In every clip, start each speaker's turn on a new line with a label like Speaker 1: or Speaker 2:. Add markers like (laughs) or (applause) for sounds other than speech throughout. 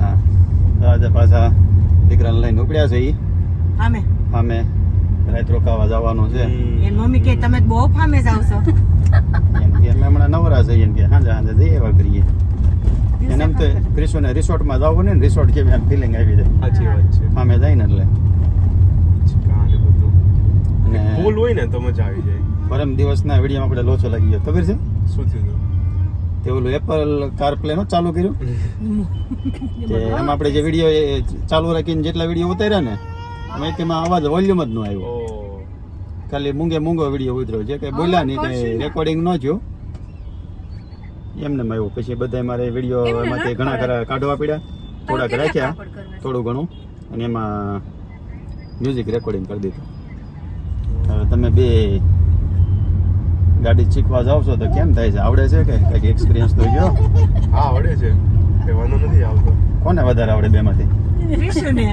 Speaker 1: હા. આજે પાછા દીકરાને લઈને ઉપડ્યા છે ઈ.
Speaker 2: ફામે?
Speaker 1: અમે રાત રોકાવા જવાનું છે.
Speaker 2: એન મમ્મી કે તમે બહુ ફામે જાવ છો.
Speaker 1: એમ કે અમે હમણાં નવરા છે એમ કે હાંજે હાંજા જઈએ એવા કરીએ. એને એમ તો ક્રિશોને રિસોર્ટમાં જવું ને રિસોર્ટ કેવી આમ ફિલિંગ આવી જાય.
Speaker 3: સાચી વાત છે.
Speaker 1: અમે જાય ને એટલે.
Speaker 3: પુલ હોય ને તો મજા આવી જાય.
Speaker 1: પરમ દિવસના વિડીયોમાં આપણે લોચો લાગી ગયો. ખબર છે?
Speaker 3: શું થયું?
Speaker 1: તે ઓલું એપલ કાર પ્લે નો ચાલુ કર્યું. તે એમાં આપણે જે વીડિયો ચાલુ રાખીને જેટલા વીડિયો ઉતાર્યા ને એમાં તેમાં અવાજ વોલ્યુમ જ ન આવ્યો. ખાલી મૂંગે મૂંગો વીડિયો ઉતર્યો. છે કે બોલ્યા નહીં કે રેકોર્ડિંગ ન. થયું એમને આવ્યું પછી બધા મારે વીડિયો એમાંથી ઘણા ખરા કાઢવા પડ્યા. થોડાક રાખ્યા થોડું ઘણું. અને એમાં મ્યુઝિક રેકોર્ડિંગ કરી દીધું. તમે બે ગાડી શીખવા જાવ છો તો કેમ થાય છે? આવડે છે કે કંઈક એક્સપિરિયન્સ તો ગયો
Speaker 3: હા આવડે છે. કે વાંધો નથી આવતો.
Speaker 1: કોને વધારે આવડે બેમાંથી?
Speaker 2: ક્રિશુને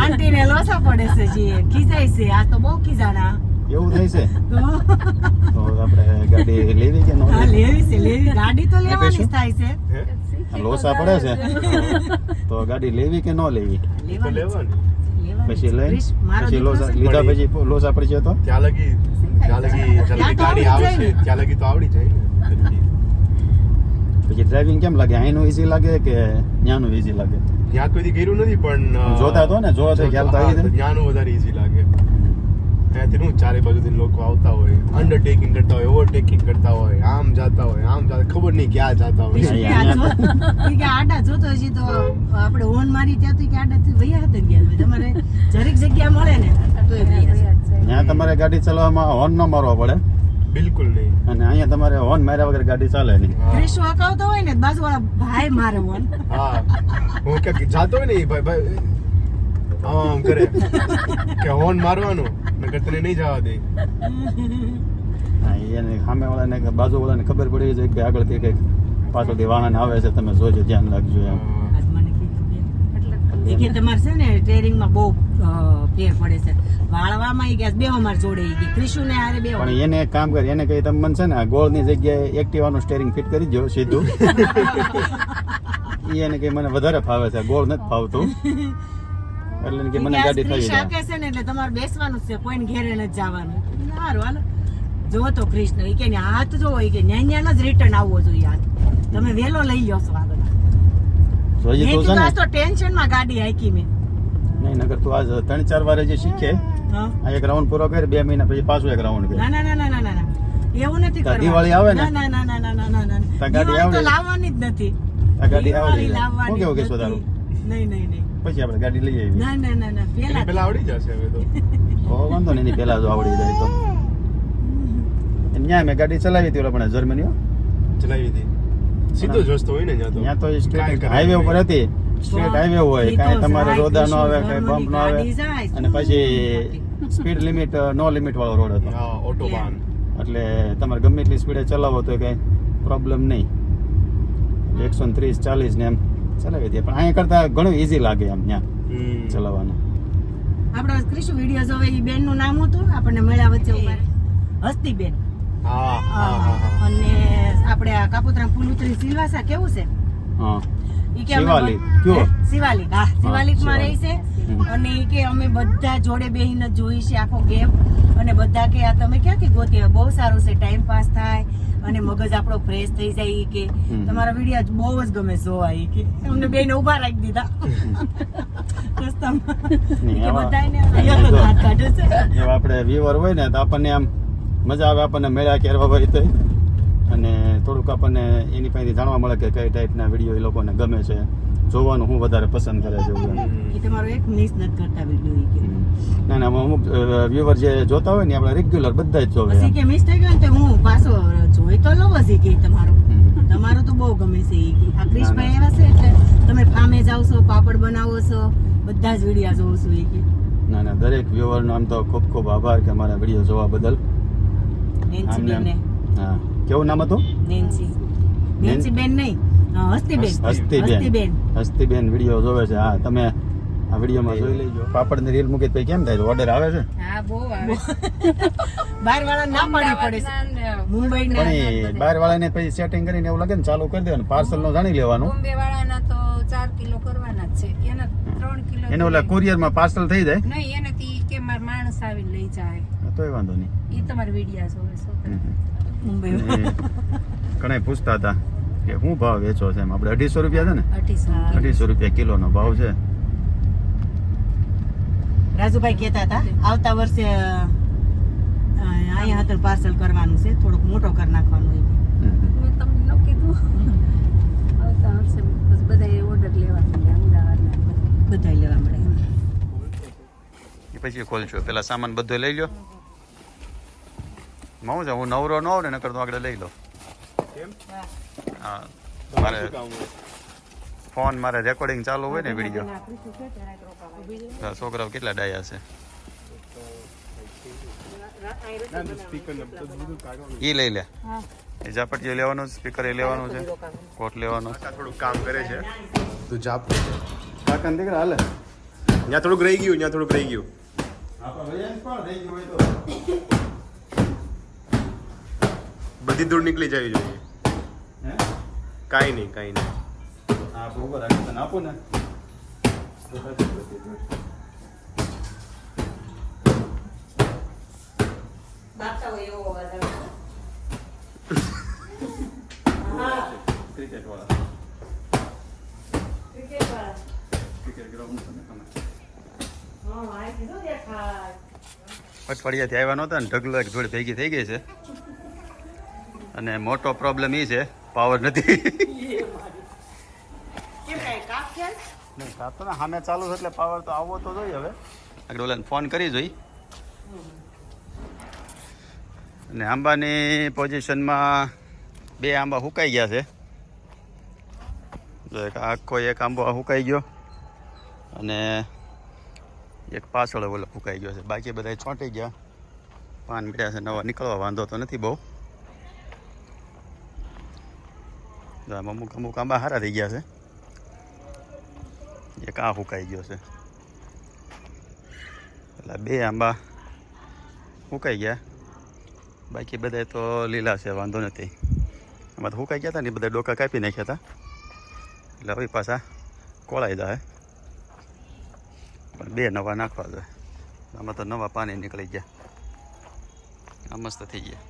Speaker 2: આંટી લોસા પડે છે જે ખીજાય છે. આ તો બહુ ખીજાણા.
Speaker 1: એવું થાય છે?
Speaker 2: તો
Speaker 1: તો આપણે ગાડી લેવી કે નો લેવી?
Speaker 2: લેવી છે લેવી. ગાડી તો લેવાની થાય છે.
Speaker 1: લોસા પડે છે? તો ગાડી લેવી કે ન લેવી?
Speaker 3: લેવાની
Speaker 1: પછી. લઈ? પછી લોસા લીધા પછી લોસા પડશે તો?
Speaker 3: ત્યાં લગી લગી જ્યાં લગી ગાડી
Speaker 2: આવડી
Speaker 3: આવશે ત્યાં લગી તો આવડી જાય ને.
Speaker 1: પછી ડ્રાઇવિંગ કેમ લાગે? અહીંનું ઈઝી લાગે કે ત્યાંનું ઈઝી લાગે?
Speaker 3: ત્યાં કોઈ દી નથી પણ
Speaker 1: જોતા તો ને, જોવા તો ખ્યાલ તો આવી
Speaker 3: ત્યાંનું વધારે ઈઝી લાગે. ત્યાંથી ચારે બાજુથી લોકો આવતા હોય અંડરટેકિંગ કરતા હોય ઓવરટેકિંગ કરતા હોય આમ જતા હોય આમ જાતા ખબર નહીં ક્યાં જતા હોય.
Speaker 2: કે આડા જોતો હજી તો આપણે ઓન મારી ત્યાં તો કે આડા હતા ગયા તમારે જરીક જગ્યા મળે ને તો એ.
Speaker 1: ત્યાં તમારે ગાડી ચલાવવામાં હોર્ન ન મારવા પડે.
Speaker 3: બિલકુલ નહીં.
Speaker 1: અને અહીંયા તમારે હોર્ન માર્યા વગર ગાડી ચાલે નહીં.
Speaker 2: ક્રિશો હકાવતો હોય ને બાજુવાળા ભાઈ મારે હોર્ન
Speaker 3: હા. હું કે જાતો હોય ને ભાઈ ભાઈ આમ કરે. કે હોર્ન મારવાનું નકર તને નહીં જવા દે.
Speaker 1: એને સામે વાળાને બાજુ વાળાને ખબર પડી જાય કે આગળથી કંઈક પાછળથી વાહન આવે છે તમે જોજો ધ્યાન રાખજો એમ.
Speaker 2: આજ મને કીધું બેન. ઈ કે તમારે છે ને ટ્રેનિંગમાં બહુ ફેર પડે છે. વાળવામાં ઈ બે અમાર જોડે ઈ કે ક્રિશુ બે
Speaker 1: પણ એને એક કામ કરી એને કહી તમે મને છે ને ગોળની જગ્યાએ એક્ટિવાનું સ્ટેરિંગ ફિટ કરી દો સીધું. ઈ એને કઈ મને વધારે ફાવે છે ગોળ નથી ફાવતું. એટલે કે મને ગાડી થઈ જાય.
Speaker 2: કે છે ને એટલે તમારે બેસવાનું છે કોઈને ઘેરે નથી જવાનું. સારું હાલો. જો તો કૃષ્ણ ઈ કે હાથ જો ઈ કે ન્યા ન્યા જ રિટર્ન આવવો જોઈએ હાથ. તમે વેલો લઈ લ્યો છો આગળ
Speaker 1: તો
Speaker 2: ટેન્શનમાં ગાડી હાકી મેં.
Speaker 1: નહીં નગર તું આજ ત્રણ ચાર વારે જે શીખે આ એક રાઉન્ડ પૂરો કરે બે મહિના પછી પાછું એક રાઉન્ડ કરે
Speaker 2: ના ના ના ના ના ના એવું નથી કરવાનું
Speaker 1: દિવાળી આવે ને
Speaker 2: ના ના ના ના ના ના ના
Speaker 1: ગાડી આવે
Speaker 2: લાવવાની જ નથી
Speaker 1: આ ગાડી
Speaker 2: આવે
Speaker 1: શું કેવું કેસ
Speaker 2: વધારું નહીં નહીં નહીં
Speaker 1: પછી આપણે ગાડી લઈ આવી
Speaker 2: ના ના ના પેલા
Speaker 3: પેલા આવડી જશે હવે તો
Speaker 1: ઓ વાંધો નહીં પેલા જો આવડી જાય તો ન્યા મેં ગાડી ચલાવી હતી ઓલા પણ જર્મનીઓ
Speaker 3: ચલાવી હતી સીધો જ રસ્તો હોય ને ત્યાં તો.
Speaker 1: ત્યાં તો સ્ટ્રેટ હાઈવે ઉપર હતી. સ્ટ્રેટ હાઈવે હોય. કાંઈ તમારે રોદા નો આવે કાંઈ બમ્પ ન આવે. અને પછી સ્પીડ લિમિટ નો લિમિટ વાળો રોડ હતો.
Speaker 3: ઓટોબાન
Speaker 1: એટલે તમારે ગમે એટલી સ્પીડે ચલાવો તો કાંઈ પ્રોબ્લેમ નહીં. એકસો ત્રીસ ચાલીસ ને એમ ચલાવી દે. પણ અહીંયા કરતા ઘણું ઈઝી લાગે એમ ત્યાં. ચલાવવાનું.
Speaker 2: આપણો ક્રિશ વીડિયો જોવે એ બેનનું નામ હતું આપણને મળ્યા વચ્ચે ઊભા હસ્તી બેન અને આપણે આ કાપોતરા પુલ ઉતરી સિલવાસા કેવું છે? ઈ કે
Speaker 1: શિવાલિક. કયો?
Speaker 2: શિવાલિક હા શિવાલિકમાં રહી છે. અને ઈ કે અમે બધા જોડે બેહીને જોઈ છે આખો ગેમ. અને બધા કે આ તમે ક્યાંથી ગોતી બહુ સારું છે ટાઈમ પાસ થાય અને મગજ આપણો ફ્રેશ થઈ જાય કે. તમારા વીડિયો બહુ જ ગમે જોવા ઈ કે. અમને બેને ઊભા રાખી દીધા. રસ્તામાં બધા કાઢે છે.
Speaker 1: આપણે વ્યુઅર હોય ને તો આપણને આમ મજા આવે આપણને મેળા કેરવા હોય તો અને થોડુંક આપણને એની પાસેથી જાણવા મળે કે કઈ ટાઈપના વીડિયો એ લોકોને ગમે છે. જોવાનું હું વધારે પસંદ કરે છે
Speaker 2: તમારો એક મિસ નથી કરતા વીડિયો
Speaker 1: ના ના અમુક વ્યુઅર જે જોતા હોય ને આપણે રેગ્યુલર બધા જ જોવે.
Speaker 2: કે મિસ થઈ ગયો તો હું પાછો જોઈ તો લઉં જ કે તમારું. તમારો તો બહુ ગમે છે આ ક્રિશભાઈ એવા છે એટલે તમે ફામે જાવ છો પાપડ બનાવો છો બધા જ વિડીયા જોવો છો એ કે.
Speaker 1: ના ના દરેક વ્યુઅરનો આમ તો ખૂબ ખૂબ આભાર કે અમારા વીડિયો જોવા બદલ.
Speaker 2: નેન્સી.
Speaker 1: હા. કેવું નામ હતું?
Speaker 2: નેન્સી નેન્સી બેન નહીં. હા, હસ્તી બેન
Speaker 1: હસ્તીબેન.
Speaker 2: હસ્તીબેન.
Speaker 1: હસ્તીબેન વીડિયો જોવે છે. હા તમે આ વિડીયોમાં જોઈ લેજો. પાપડની રીલ મૂકી પછી કેમ થાય? ઓર્ડર આવે છે?
Speaker 4: હા બહુ આવે.
Speaker 2: બહાર (laughs) વાળા ના પાડવી પડે છે. મુંબઈ
Speaker 1: પછી સેટિંગ કરીને એવું લાગે ને ચાલુ કરી દેવાનું. પાર્સલનું જાણી લેવાનું.
Speaker 4: બોમ્બે તો કિલો કરવાના છે. એના કિલો
Speaker 1: એને ઓલા courier માં પાર્સલ થઈ જાય?
Speaker 4: નહીં એનાથી કે માર માણસ આવી લઈ જાય.
Speaker 1: તોય વાંધો નહીં.
Speaker 4: એ તમારી વિડિયા જોવે
Speaker 2: મુંબઈ
Speaker 1: ઘણા પૂછતા હતા કે શું ભાવ વેચો છે એમ. આપણે અઢીસો રૂપિયા છે ને?
Speaker 4: અઢીસો.
Speaker 1: અઢીસો રૂપિયા કિલો નો ભાવ છે.
Speaker 2: રાજુભાઈ કહેતા હતા આવતા વર્ષે અહીંયા હાથર પાર્સલ કરવાનું છે થોડુંક મોટો કરી નાખવાનું એ
Speaker 4: તમને ન કીધું. આવતા વર્ષે બધા ઓર્ડર લેવા અમદાવાદના બધા.
Speaker 2: બધાય લેવા મળે
Speaker 1: એ પછી ખોલશો પેલા સામાન બધો લઈ લો હું છે હું નવરો ન હોઉં ને નકર તો આગળ લઈ લો. હા મારે
Speaker 3: હોય?
Speaker 1: ફોન મારે રેકોર્ડિંગ ચાલુ હોય ને વીડિયો છોકરાઓ કેટલા ડાયા છે? ઈ લઈ લે. એ ઝાપટીઓ લેવાનું સ્પીકર એ લેવાનું છે કોટ લેવાનો.
Speaker 3: થોડુંક કામ કરે છે. તું જાપ
Speaker 1: કાકા દીકરા હાલે.
Speaker 3: ત્યાં થોડુંક રહી ગયું ત્યાં થોડુંક રહી ગયું. બધી દૂર નીકળી જવી જોઈએ. કાંઈ નહીં કાંઈ નહીં.
Speaker 1: હા બરોબર રાખી આપું ને. ક્રિકેટ વાળા ક્રિકેટ ગ્રાઉન્ડ અઠવાડિયાથી આવ્યા નહોતા ને ઢગલો એક જોડે ભેગી થઈ ગઈ છે. અને મોટો પ્રોબ્લેમ એ છે પાવર નથી. નહીં તો ને સામે ચાલુ છે એટલે પાવર તો આવવો તો જોઈએ હવે. આગળ ઓલાને ફોન કરી જોઈ. અને આંબાની પોઝિશનમાં બે આંબા હુકાઈ ગયા છે. જો એક આખો એક આંબો હુકાઈ ગયો અને એક પાછળ ઓલો હુકાઈ ગયો છે. બાકી બધા ચોંટી ગયા. પાન મળ્યા છે નવા નીકળવા વાંધો તો નથી બહુ જો આમ અમુક અમુક આંબા સારા થઈ ગયા છે એક આ સુકાઈ ગયો છે એટલે બે આંબા સુકાઈ ગયા બાકી બધા તો લીલા છે વાંધો નથી આમાં તો ફૂંકાઈ ગયા હતા ને બધા ડોકા કાપી નાખ્યા હતા એટલે હવે પાછા કોળાઈ જાય પણ બે નવા નાખવા જોઈએ આમાં તો નવા પાણી નીકળી ગયા આ મસ્ત થઈ ગયા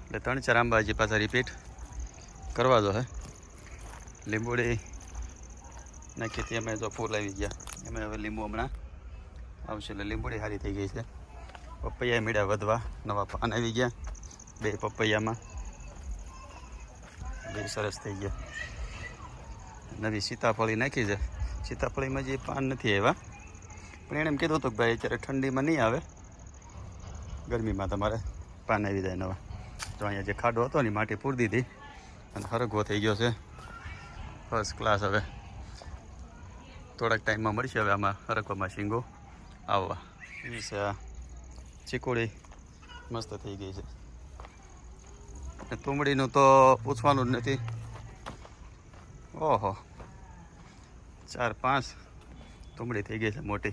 Speaker 1: એટલે ત્રણ ચાર આંબા હજી પાછા રિપીટ કરવા જો હે. લીંબોડી નાખી ખેતી અમે જો ફૂલ આવી ગયા. એમાં હવે લીંબુ હમણાં આવશે એટલે લીંબોડી સારી થઈ ગઈ છે. પપૈયા મીડા વધવા, નવા પાન આવી ગયા, બે પપૈયામાં. બે સરસ થઈ ગયા. નવી સીતાફળી નાખી છે. સીતાફળીમાં જે પાન નથી આવ્યા. પણ એણે એમ કીધું હતું કે ભાઈ અત્યારે ઠંડીમાં નહીં આવે. ગરમીમાં તમારે પાન આવી જાય નવા. તો અહીંયા જે ખાડો હતો ને માટી પૂરી દીધી. અને હરગવો થઈ ગયો છે. ફર્સ્ટ ક્લાસ હવે. થોડાક ટાઈમમાં મળશે હવે આમાં હરકવામાં શીંગો. આવવા એ છે આ ચીકુડી. મસ્ત થઈ ગઈ છે. તુમડીનું તો પૂછવાનું જ નથી. ઓહો. ચાર પાંચ તુમડી થઈ ગઈ છે મોટી.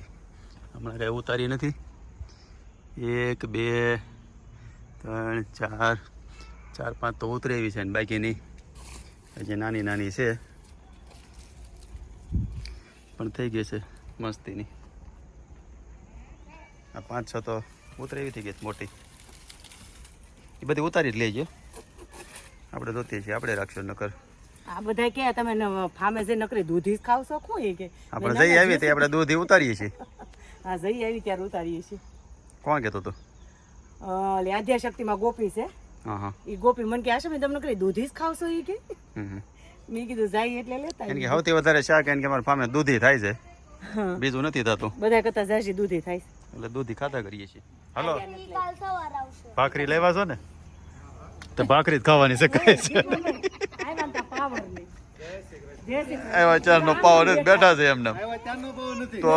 Speaker 1: હમણાં રે ઉતારી નથી. એક, બે, ત્રણ, ચાર. ચાર પાંચ તો ઉતરી એવી છે ને બાકીની. હજી નાની નાની છે. પણ થઈ ગઈ છે મસ્તીની. આ પાંચ છ તો ઉતરે એવી થઈ ગઈ મોટી. એ બધી ઉતારી જ લેજો. આપણે જોતી છીએ આપણે રાખશું નકર.
Speaker 2: આ બધા કે તમે ફામે જઈને નકરી દૂધી જ ખાવ છો? શું એ કે?
Speaker 1: આપણે (laughs) જઈ આવીએ તે આપણે દૂધ ઉતારીએ છીએ.
Speaker 2: હા જઈ આવી ત્યારે ઉતારીએ છીએ.
Speaker 1: કોણ કહેતો હતો?
Speaker 2: ઓલી આદ્યાશક્તિમાં ગોપી છે. એ ગોપી મને કે આશા તમને નકરી દૂધી જ ખાવશો એ કે. મેં કીધું જાય એટલે લેતા
Speaker 1: એને કે સૌથી વધારે શાક એને કે અમારા ફામે દૂધી થાય છે. બીજું નથી થતું.
Speaker 2: બધા કરતા જાજી દૂધી થાય
Speaker 1: એટલે દૂધી ખાતા કરીએ છીએ. હાલો. ભાખરી લેવા છો ને? તો ભાખરી જ ખાવાની છે કહે છે.
Speaker 2: આવ્યા
Speaker 1: ચાર નો પાવર બેઠા છે એમને. તો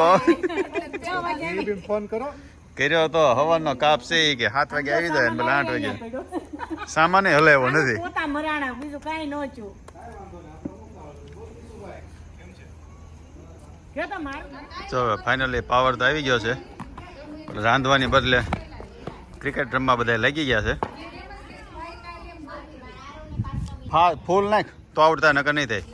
Speaker 3: ફોન કરો.
Speaker 1: કર્યો તો હવાનો કાપ છે કે સાત વાગે આવી જાય ને આઠ વાગે. સામાન હલે એવો નથી.
Speaker 2: પોતા મરાણા બીજું કાંઈ ન છું તો
Speaker 1: ફાઇનલી પાવર તો આવી ગયો છે. રાંધવાની બદલે ક્રિકેટ રમવા બધા લાગી ગયા છે. હા ફૂલ નાખ. તો આવડતા નકર નહીં થાય.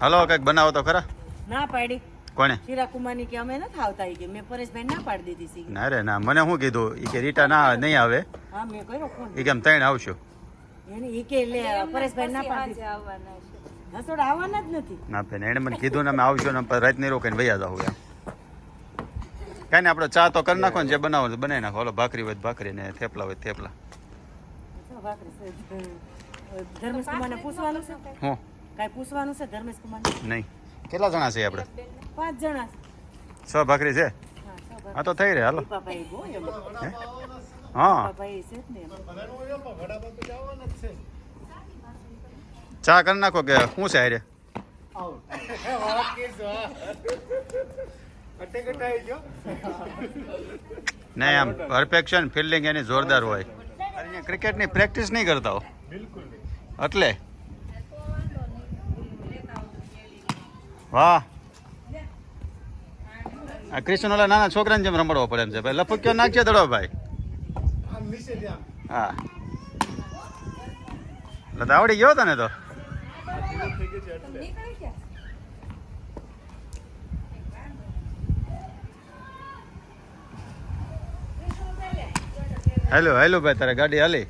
Speaker 1: હાલો કંઈક બનાવો તો ખરા.
Speaker 2: ના પાડી.
Speaker 1: કોણે?
Speaker 2: શીરા કુમારની કે અમે નથી આવતા કે મેં પરેશભાઈ ના પાડી દીધી સી
Speaker 1: ના રે ના મને શું કીધું? એ કે રીટા ના નહીં આવે.
Speaker 2: હા મેં કર્યો ફોન.
Speaker 1: એ કેમ ત્રણ આવશો.
Speaker 2: એને ઈ કે લે પરેશભાઈ ના પાડી
Speaker 4: આવવાના છે.
Speaker 2: દીધી હસોડ આવવાના જ નથી.
Speaker 1: ના બેન એણે મને કીધું ને અમે આવશો ને પછી રાતની રોકાઈને વૈયા જાવ એમ. કાંઈ ને આપણે ચા તો કરી નાખો ને જે બનાવો તો બનાવી નાખો. ઓલો ભાખરી હોય ભાખરી ને થેપલા હોય થેપલા.
Speaker 2: જો ભાખરી છે. ધર્મેશ પૂછવાનું છે?
Speaker 1: હું?
Speaker 2: કાંઈ પૂછવાનું છે ધર્મેશ કુમાર
Speaker 1: નહીં. કેટલા જણા છે આપણે?
Speaker 2: પાંચ જણા છે.
Speaker 1: છ ભાખરી છે?
Speaker 2: હા છ ભાખરી.
Speaker 1: હા તો થઈ રહે હાલો. હે? ચા કરી નાખો કે શું છે આરે નહીં આમ પરફેક્શન ફિલ્ડિંગ એની જોરદાર હોય. ક્રિકેટની પ્રેક્ટિસ નહીં કરતા હો. એટલે? વાહ. આ કૃષ્ણ ઓલા નાના છોકરાને જેમ રમડવો પડે એમ છે ભાઈ. લફુક્યો નાખ્યો દડો ભાઈ. હા. એટલે આવડી ગયો તને તો? હેલો હેલો ભાઈ તારે ગાડી હાલી.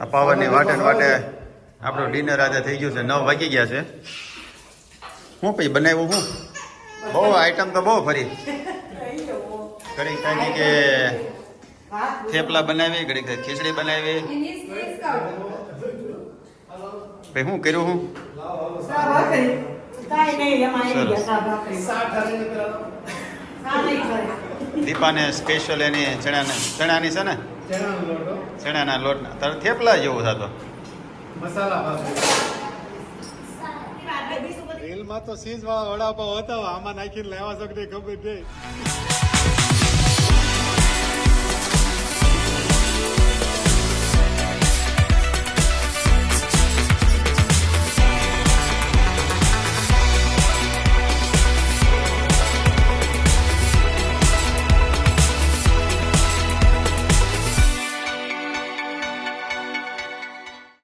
Speaker 1: આ પાવરની વાટે વાટે. આપણું ડિનર આજે થઈ ગયું છે, નવ વાગી ગયા છે. હું પછી બનાવ્યું હું? બહુ આઈટમ તો બહુ ફરી. ઘડીક કાંઈ કે થેપલા બનાવી, ઘડીક ખીચડી બનાવી. ભાઈ શું કર્યું હું. દીપાને સ્પેશિયલ એની ચણાને ચણાની છે ને? ચણાના લોટના. તારે થેપલા જેવું થતો.
Speaker 3: રેલમાં તો સીઝ વાળા વડાપાવ હતા આમાં નાખીને લેવા શકતી ખબર નહીં.